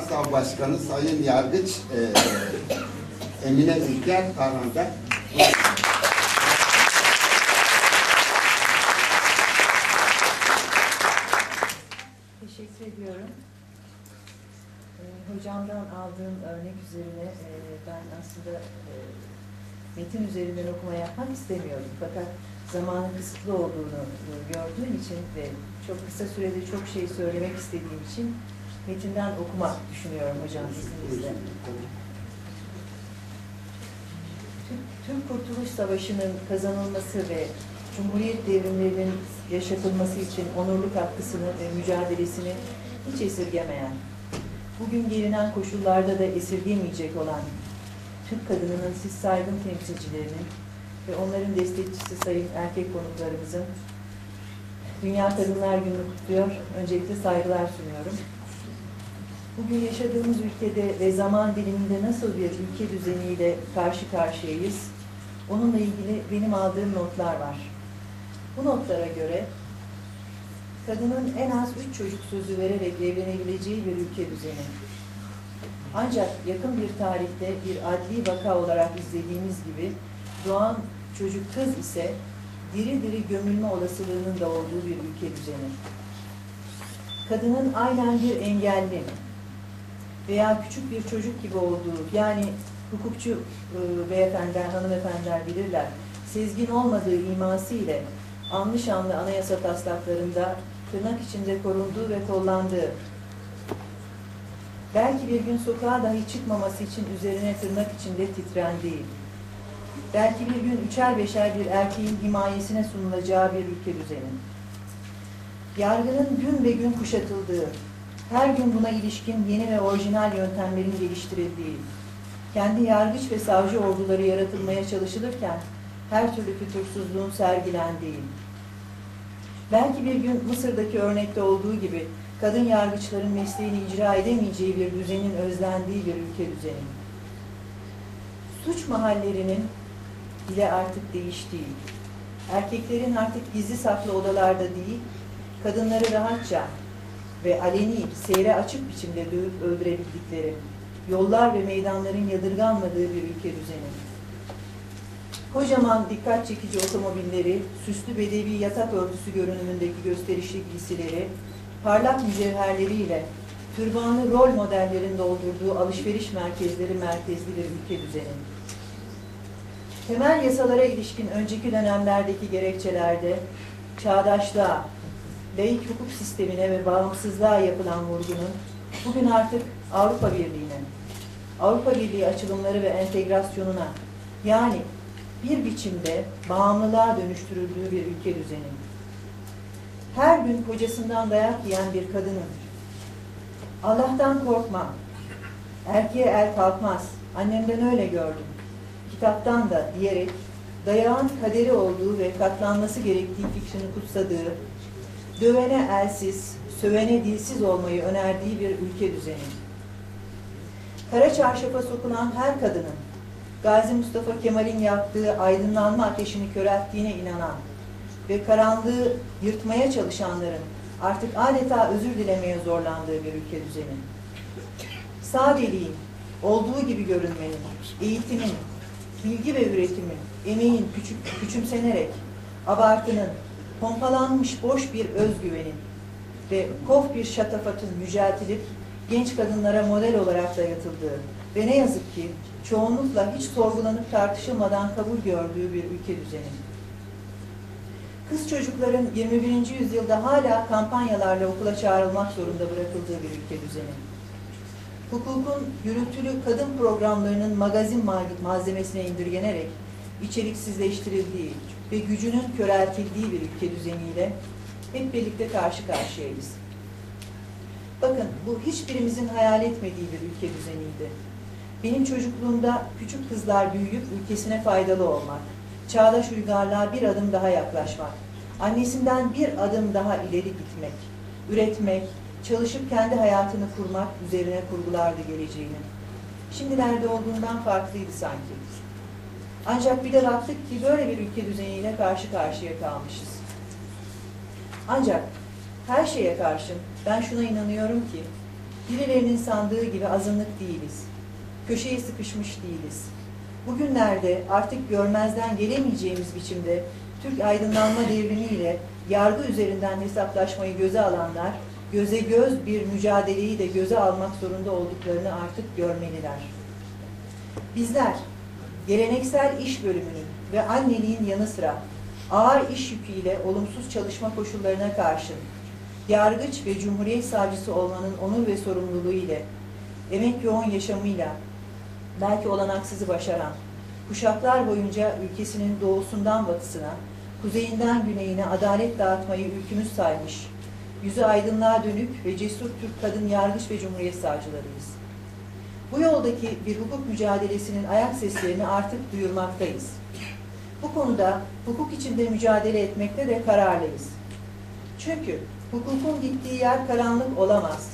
Sağ Başkanı Sayın Yargıç e, Emine Ülker Tarhan'da. Teşekkür ediyorum. Ee, hocamdan aldığım örnek üzerine e, ben aslında e, metin üzerinden okuma yapmak istemiyordum. Fakat zamanın kısıtlı olduğunu e, gördüğüm için ve çok kısa sürede çok şey söylemek istediğim için metinden okumak düşünüyorum hocam izninizle. Tüm- Tüm Kurtuluş Savaşı'nın kazanılması ve Cumhuriyet devrimlerinin yaşatılması için onurlu katkısını ve mücadelesini hiç esirgemeyen, bugün gelinen koşullarda da esirgemeyecek olan Türk kadınının siz saygın temsilcilerinin ve onların destekçisi sayın erkek konuklarımızın Dünya Kadınlar Günü kutluyor. Öncelikle saygılar sunuyorum. Bugün yaşadığımız ülkede ve zaman diliminde nasıl bir ülke düzeniyle karşı karşıyayız? Onunla ilgili benim aldığım notlar var. Bu notlara göre kadının en az üç çocuk sözü vererek evlenebileceği bir ülke düzeni. Ancak yakın bir tarihte bir adli vaka olarak izlediğimiz gibi doğan çocuk kız ise diri diri gömülme olasılığının da olduğu bir ülke düzeni. Kadının aynen bir engelli veya küçük bir çocuk gibi olduğu yani hukukçu e, beyefendiler, hanımefendiler bilirler. Sezgin olmadığı iması ile anlı şanlı anayasa taslaklarında tırnak içinde korunduğu ve kollandığı, belki bir gün sokağa dahi çıkmaması için üzerine tırnak içinde titrendiği, belki bir gün üçer beşer bir erkeğin himayesine sunulacağı bir ülke düzeni. Yargının gün ve gün kuşatıldığı, her gün buna ilişkin yeni ve orijinal yöntemlerin geliştirildiği, kendi yargıç ve savcı orduları yaratılmaya çalışılırken her türlü fütursuzluğun sergilendiği, belki bir gün Mısır'daki örnekte olduğu gibi kadın yargıçların mesleğini icra edemeyeceği bir düzenin özlendiği bir ülke düzeni. Suç mahallerinin bile artık değiştiği, erkeklerin artık gizli saklı odalarda değil, kadınları rahatça ve aleni, seyre açık biçimde dövüp öldürebildikleri, yollar ve meydanların yadırganmadığı bir ülke düzeni. Kocaman dikkat çekici otomobilleri, süslü bedevi yatak örtüsü görünümündeki gösterişli giysileri, parlak mücevherleriyle türbanlı rol modellerin doldurduğu alışveriş merkezleri merkezli bir ülke düzeni. Temel yasalara ilişkin önceki dönemlerdeki gerekçelerde çağdaşlığa, laik hukuk sistemine ve bağımsızlığa yapılan vurgunun bugün artık Avrupa Birliği'ne, Avrupa Birliği açılımları ve entegrasyonuna yani bir biçimde bağımlılığa dönüştürüldüğü bir ülke düzeni. Her gün kocasından dayak yiyen bir kadının Allah'tan korkma, erkeğe el kalkmaz, annemden öyle gördüm, kitaptan da diyerek dayağın kaderi olduğu ve katlanması gerektiği fikrini kutsadığı, dövene elsiz, sövene dilsiz olmayı önerdiği bir ülke düzeni. Kara çarşafa sokulan her kadının, Gazi Mustafa Kemal'in yaktığı aydınlanma ateşini körelttiğine inanan ve karanlığı yırtmaya çalışanların artık adeta özür dilemeye zorlandığı bir ülke düzeni. Sadeliğin, olduğu gibi görünmenin, eğitimin, bilgi ve üretimin, emeğin küçük, küçümsenerek, abartının, pompalanmış boş bir özgüvenin ve kof bir şatafatın yüceltilip genç kadınlara model olarak dayatıldığı ve ne yazık ki çoğunlukla hiç sorgulanıp tartışılmadan kabul gördüğü bir ülke düzeni. Kız çocukların 21. yüzyılda hala kampanyalarla okula çağrılmak zorunda bırakıldığı bir ülke düzeni. Hukukun gürültülü kadın programlarının magazin malzemesine indirgenerek içeriksizleştirildiği ve gücünün köreltildiği bir ülke düzeniyle hep birlikte karşı karşıyayız. Bakın bu hiçbirimizin hayal etmediği bir ülke düzeniydi. Benim çocukluğumda küçük kızlar büyüyüp ülkesine faydalı olmak, çağdaş uygarlığa bir adım daha yaklaşmak, annesinden bir adım daha ileri gitmek, üretmek, çalışıp kendi hayatını kurmak üzerine kurgulardı geleceğini. Şimdilerde olduğundan farklıydı sanki. Ancak bir de baktık ki böyle bir ülke düzeniyle karşı karşıya kalmışız. Ancak her şeye karşın ben şuna inanıyorum ki Birilerinin sandığı gibi azınlık değiliz. Köşeye sıkışmış değiliz. Bugünlerde artık görmezden gelemeyeceğimiz biçimde Türk aydınlanma devrimiyle yargı üzerinden hesaplaşmayı göze alanlar, göze göz bir mücadeleyi de göze almak zorunda olduklarını artık görmeliler. Bizler geleneksel iş bölümünün ve anneliğin yanı sıra ağır iş yüküyle olumsuz çalışma koşullarına karşın yargıç ve cumhuriyet savcısı olmanın onur ve sorumluluğu ile emek yoğun yaşamıyla belki olanaksızı başaran, kuşaklar boyunca ülkesinin doğusundan batısına, kuzeyinden güneyine adalet dağıtmayı ülkümüz saymış, yüzü aydınlığa dönük ve cesur Türk kadın yargıç ve cumhuriyet savcılarıyız. Bu yoldaki bir hukuk mücadelesinin ayak seslerini artık duyurmaktayız. Bu konuda hukuk içinde mücadele etmekte de kararlıyız. Çünkü hukukun gittiği yer karanlık olamaz.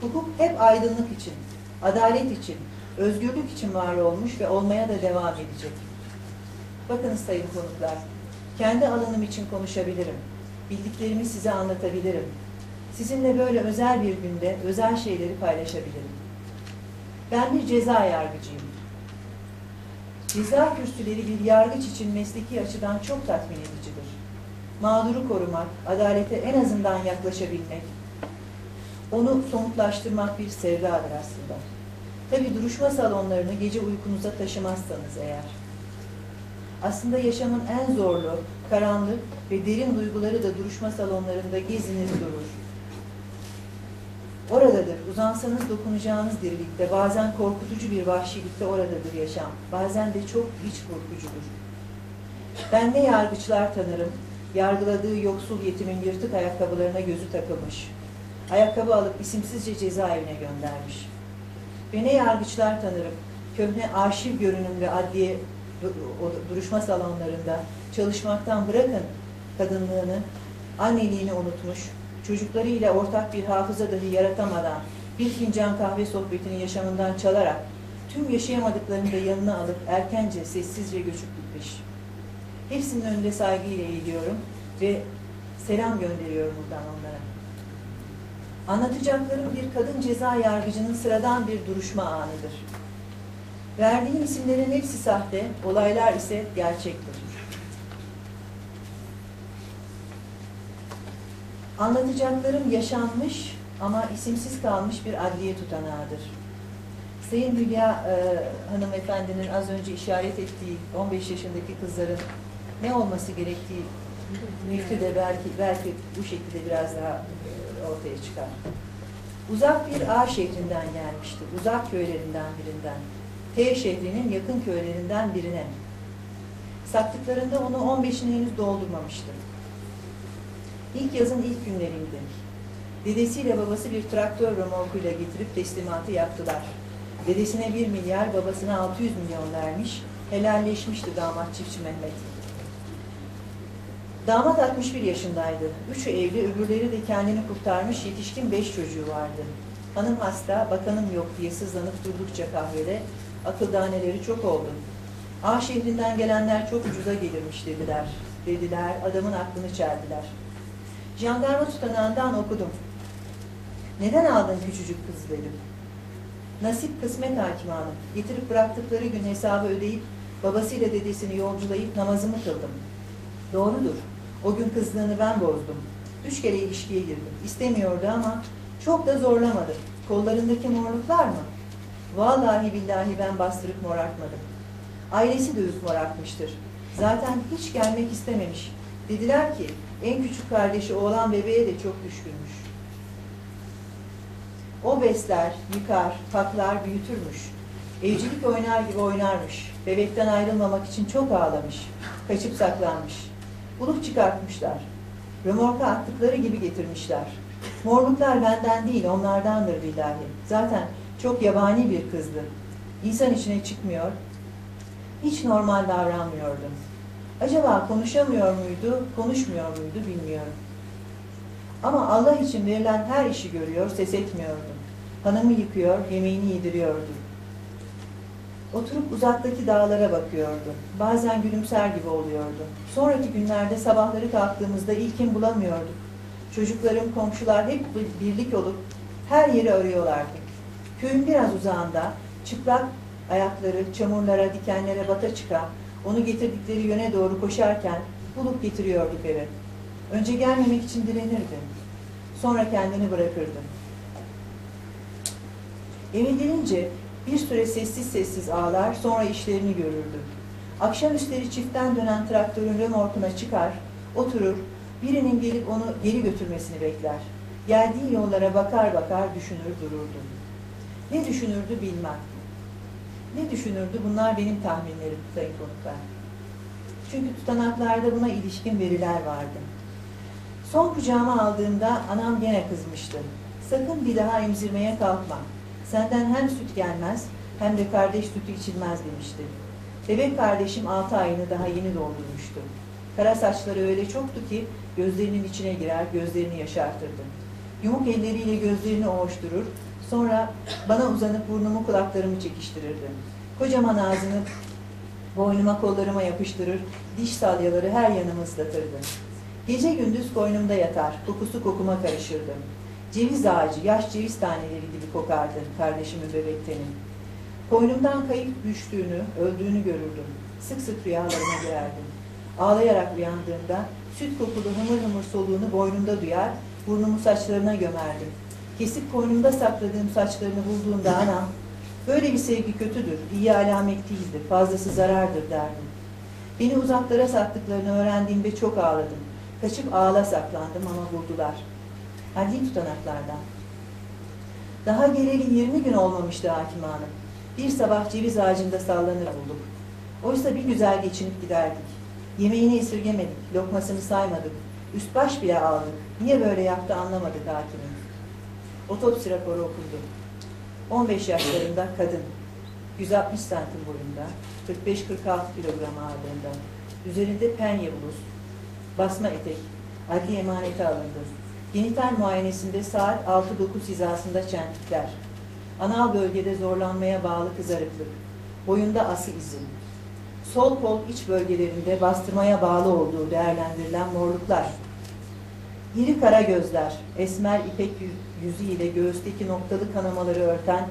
Hukuk hep aydınlık için, adalet için, özgürlük için var olmuş ve olmaya da devam edecek. Bakınız sayın konuklar, kendi alanım için konuşabilirim. Bildiklerimi size anlatabilirim. Sizinle böyle özel bir günde özel şeyleri paylaşabilirim. Ben bir ceza yargıcıyım. Ceza kürsüleri bir yargıç için mesleki açıdan çok tatmin edicidir. Mağduru korumak, adalete en azından yaklaşabilmek, onu somutlaştırmak bir sevdadır aslında. Tabi duruşma salonlarını gece uykunuza taşımazsanız eğer. Aslında yaşamın en zorlu, karanlık ve derin duyguları da duruşma salonlarında gezinir durur. Oradadır, uzansanız dokunacağınız dirilikte, bazen korkutucu bir vahşilikte oradadır yaşam. Bazen de çok hiç korkucudur. Ben ne yargıçlar tanırım, yargıladığı yoksul yetimin yırtık ayakkabılarına gözü takılmış. Ayakkabı alıp isimsizce cezaevine göndermiş. Ve ne yargıçlar tanırım, köhne arşiv görünümlü adliye duruşma salonlarında çalışmaktan bırakın kadınlığını, anneliğini unutmuş, çocuklarıyla ortak bir hafıza dahi yaratamadan bir fincan kahve sohbetini yaşamından çalarak tüm yaşayamadıklarını da yanına alıp erkence, sessizce göçüp gitmiş. Hepsinin önünde saygıyla eğiliyorum ve selam gönderiyorum buradan onlara. Anlatacaklarım bir kadın ceza yargıcının sıradan bir duruşma anıdır. Verdiğim isimlerin hepsi sahte, olaylar ise gerçektir. Anlatacaklarım yaşanmış ama isimsiz kalmış bir adliye tutanağıdır. Sayın Hülya e, hanımefendinin az önce işaret ettiği 15 yaşındaki kızların ne olması gerektiği mülkü de belki, belki bu şekilde biraz daha e, ortaya çıkar. Uzak bir A şehrinden gelmişti, uzak köylerinden birinden. T şehrinin yakın köylerinden birine. Sattıklarında onu 15'ini henüz doldurmamıştı. İlk yazın ilk günleriydi. Dedesiyle babası bir traktör römorkuyla getirip teslimatı yaptılar. Dedesine 1 milyar, babasına 600 milyon vermiş, helalleşmişti damat çiftçi Mehmet. Damat 61 yaşındaydı. Üçü evli, öbürleri de kendini kurtarmış yetişkin beş çocuğu vardı. Hanım hasta, bakanım yok diye sızlanıp durdukça kahvede, akıldaneleri çok oldu. A şehrinden gelenler çok ucuza gelirmiş dediler. Dediler, adamın aklını çeldiler. Jandarma tutanağından okudum. Neden aldın küçücük kız dedim. Nasip kısmet hakim hanım. Getirip bıraktıkları gün hesabı ödeyip babasıyla dedesini yolculayıp namazımı kıldım. Doğrudur. O gün kızlığını ben bozdum. Üç kere ilişkiye girdim. İstemiyordu ama çok da zorlamadı. Kollarındaki morluklar mı? Vallahi billahi ben bastırıp morartmadım. Ailesi de üst morartmıştır. Zaten hiç gelmek istememiş. Dediler ki en küçük kardeşi oğlan bebeğe de çok düşkünmüş. O besler, yıkar, paklar, büyütürmüş. Evcilik oynar gibi oynarmış. Bebekten ayrılmamak için çok ağlamış. Kaçıp saklanmış. Bulup çıkartmışlar. Römorka attıkları gibi getirmişler. Morluklar benden değil, onlardandır billahi. Zaten çok yabani bir kızdı. İnsan içine çıkmıyor, hiç normal davranmıyordu. Acaba konuşamıyor muydu, konuşmuyor muydu bilmiyorum. Ama Allah için verilen her işi görüyor, ses etmiyordu. Hanımı yıkıyor, yemeğini yediriyordu. Oturup uzaktaki dağlara bakıyordu. Bazen gülümser gibi oluyordu. Sonraki günlerde sabahları kalktığımızda ilkin bulamıyorduk. Çocuklarım, komşular hep birlik olup Her yeri arıyorlardı. Köyün biraz uzağında çıplak ayakları çamurlara, dikenlere bata çıka, onu getirdikleri yöne doğru koşarken bulup getiriyorduk eve. Önce gelmemek için direnirdi. Sonra kendini bırakırdı. Eve gelince bir süre sessiz sessiz ağlar, sonra işlerini görürdü. Akşamüstleri çiftten dönen traktörün römorkuna çıkar, oturur, birinin gelip onu geri götürmesini bekler. Geldiği yollara bakar bakar düşünür dururdu. Ne düşünürdü bilmem. Ne düşünürdü bunlar benim tahminlerim Sayın Konuklar. Çünkü tutanaklarda buna ilişkin veriler vardı. Son kucağıma aldığımda anam gene kızmıştı. Sakın bir daha emzirmeye kalkma. Senden hem süt gelmez hem de kardeş sütü içilmez demişti. Bebek kardeşim altı ayını daha yeni doldurmuştu. Kara saçları öyle çoktu ki gözlerinin içine girer, gözlerini yaşartırdı. Yumuk elleriyle gözlerini ovuşturur, sonra bana uzanıp burnumu kulaklarımı çekiştirirdi. Kocaman ağzını boynuma kollarıma yapıştırır, diş salyaları her yanımı ıslatırdı. Gece gündüz koynumda yatar, kokusu kokuma karışırdı. Ceviz ağacı, yaş ceviz taneleri gibi kokardı kardeşimin bebek teni. Koynumdan kayıp düştüğünü, öldüğünü görürdüm. Sık sık rüyalarıma girerdim. Ağlayarak uyandığımda süt kokulu hımır hımır soluğunu boynumda duyar, burnumu saçlarına gömerdim. Kesip koynumda sakladığım saçlarını bulduğumda anam, böyle bir sevgi kötüdür, iyi alamet değildir, fazlası zarardır derdim. Beni uzaklara sattıklarını öğrendiğimde çok ağladım. Kaçıp ağla saklandım ama buldular. Adli tutanaklardan. Daha geleli 20 gün olmamıştı hakim hanım. Bir sabah ceviz ağacında sallanır bulduk. Oysa bir güzel geçinip giderdik. Yemeğini esirgemedik, lokmasını saymadık. Üst baş bile aldık. Niye böyle yaptı anlamadık hakimin. Otopsi raporu okundu. 15 yaşlarında kadın. 160 santim boyunda. 45-46 kilogram ağırlığında. Üzerinde penye bluz. Basma etek. Adli emanete alındı. Genital muayenesinde saat 6-9 hizasında çentikler. Anal bölgede zorlanmaya bağlı kızarıklık. Boyunda ası izi. Sol kol iç bölgelerinde bastırmaya bağlı olduğu değerlendirilen morluklar. İri kara gözler, esmer ipek yü- yüzü ile göğüsteki noktalı kanamaları örten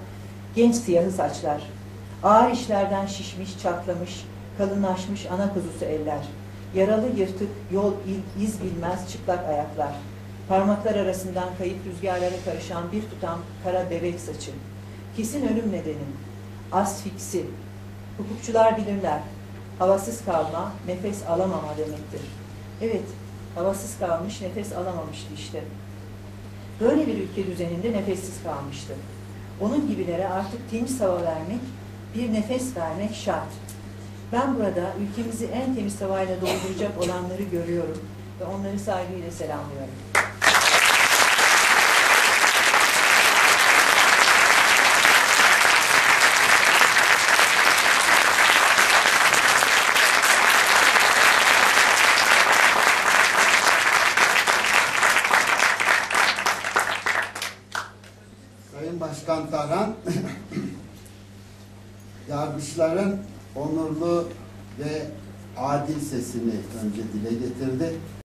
genç siyahı saçlar. Ağır işlerden şişmiş, çatlamış, kalınlaşmış ana kuzusu eller. Yaralı yırtık, yol iz bilmez çıplak ayaklar. Parmaklar arasından kayıp rüzgarlara karışan bir tutam kara bebek saçı. Kesin ölüm nedeni. Asfiksi. Hukukçular bilirler. Havasız kalma, nefes alamama demektir. Evet, havasız kalmış, nefes alamamıştı işte. Böyle bir ülke düzeninde nefessiz kalmıştı. Onun gibilere artık temiz hava vermek, bir nefes vermek şart. Ben burada ülkemizi en temiz havayla dolduracak olanları görüyorum ve onları saygıyla selamlıyorum.